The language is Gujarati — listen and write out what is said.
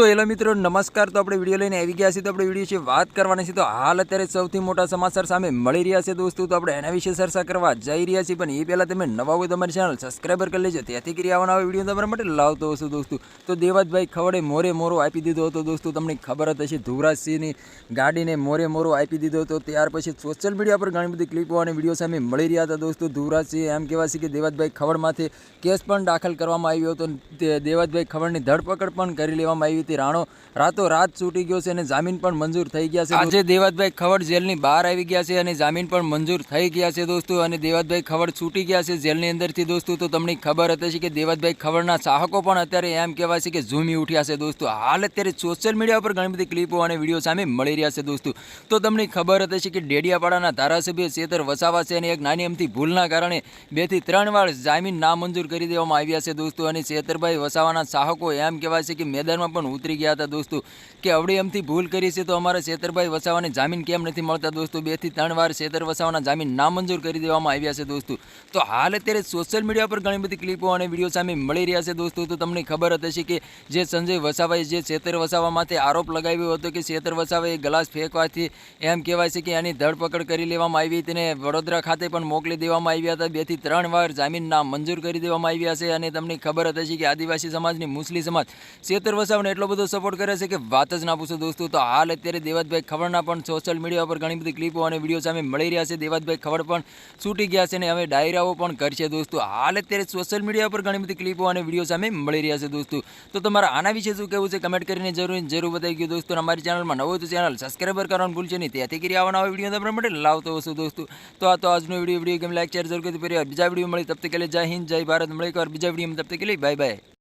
તો હેલો મિત્રો, નમસ્કાર. તો આપણે વીડિયો લઈને આવી ગયા છીએ. તો આપણે વીડિયો વિશે વાત કરવાની છે. તો હાલ અત્યારે સૌથી મોટા સમાચાર સામે મળી રહ્યા છે દોસ્તો. તો આપણે એના વિશે ચર્ચા કરવા જઈ રહ્યા છીએ. પણ એ પહેલાં તમે નવા હોય તમારી ચેનલ સબસ્ક્રાઈબર કરી લેજો. ત્યાંથી કરી આવવાના આવે વીડિયો તમારા માટે લાવતો હશું દોસ્તો. તો દેવાજભાઈ ખવડે મોરે મોરો આપી દીધો હતો દોસ્તો. તમને ખબર જ હશે, ધુવરાજસિંહની ગાડીને મોરે મોરો આપી દીધો હતો. ત્યાર પછી સોશિયલ મીડિયા પર ઘણી બધી ક્લિપો અને વીડિયો સામે મળી રહ્યા હતા દોસ્તો. ધુવરાજસિંહ એમ કહેવાય છે કે દેવાજભાઈ ખવડમાંથી કેસ પણ દાખલ કરવામાં આવ્યો હતો. દેવાજભાઈ ખવડની ધરપકડ પણ કરી લેવામાં આવી રાણો રાતો રાત છૂટી ગયો છે અને જામીન પણ મંજૂર થઈ ગયા છે. આજે દેવતભાઈ ખવડ જેલની બહાર આવી ગયા છે અને જામીન પણ મંજૂર થઈ ગયા છે દોસ્તો અને દેવતભાઈ ખવડ છૂટી ગયા છે જેલની અંદરથી દોસ્તો. તો તમને ખબર હતી કે દેવતભાઈ ખવડના ચાહકો પણ અત્યારે એમ કહેવાય છે કે ઝૂમી ઉઠ્યા છે દોસ્તો. હાલ અત્યારે સોશિયલ મીડિયા પર ઘણી બધી ક્લિપો અને વીડિયો સામે મળી રહ્યા છે દોસ્તો. તો તમને ખબર હતી કે ડેડિયાપાડાના ધારાસભ્ય ચેતર વસાવા છે અને એક નાની અમથી ભૂલના કારણે બેથી ત્રણ વાર જામીન નામંજૂર કરી દેવામાં આવ્યા છે દોસ્તો. અને ચેતરભાઈ વસાવાના ચાહકો એમ કહેવાય છે કે મેદાનમાં પણ ઉતરી ગયા હતા દોસ્તો. કે અવળી એમથી ભૂલ કરી છે તો અમારા શેતરભાઈ વસાવાને જામીન કેમ નથી મળતા દોસ્તો? બેથી ત્રણ વાર શેતર વસાવાના જામીન નામંજૂર કરી દેવામાં આવ્યા છે દોસ્તો. તો હાલ અત્યારે સોશિયલ મીડિયા પર ઘણી બધી ક્લિપો અને વીડિયો સામે મળી રહ્યા છે દોસ્તો. તો તમને ખબર જ હશે કે જે સંજય વસાવાએ જે શેતર વસાવા માટે આરોપ લગાવ્યો હતો કે શેતર વસાવાએ ગ્લાસ ફેંકવાથી એમ કહેવાય છે કે એની ધરપકડ કરી લેવામાં આવી. તેને વડોદરા ખાતે પણ મોકલી દેવામાં આવ્યા હતા. બેથી ત્રણ વાર જામીન નામ મંજૂર કરી દેવામાં આવ્યા છે અને તમને ખબર હતી કે આદિવાસી સમાજની મુસ્લિમ સમાજ શેતર વસાવાને એટલો બધો સપોર્ટ કરે છે કે વાત જ ના પૂછો દોસ્તો. તો હાલ અત્યારે દેવાતભાઈ ખબરના પણ સોશિયલ મીડિયા પર ઘણી બધી ક્લિપો અને વીડિયો સામે મળી રહ્યા છે. દેવાદભાઈ ખબર પણ છૂટી ગયા છે અને હવે ડાયરાઓ પણ કરશે દોસ્તો. હાલ અત્યારે સોશિયલ મીડિયા પર ઘણી બધી ક્લિપો અને વીડિયો સામે મળી રહ્યા છે દોસ્તો. તો તમારા આના વિશે શું કહેવું છે? કમેન્ટ કરીને જરૂર જરૂર બતાવી ગયું દોસ્તો. અમારી ચેનલમાં નવો તો ચેનલ સબસ્ક્રાઈબર કરવાનું ભૂલશે નહીં. ત્યાંથી કરી આવવાના વીડિયો તમારા માટે લાવતો હશો દોસ્તો. તો આ તો આજનો વીડિયો વીડિયો ગમે લાઈક શેર જરૂર કરી બીજા વીડિયો મળી. તબ તક કે જય હિન્દ, જય ભારત. મળે એક બીજા વીડિયો તબ તક કે બાય બાય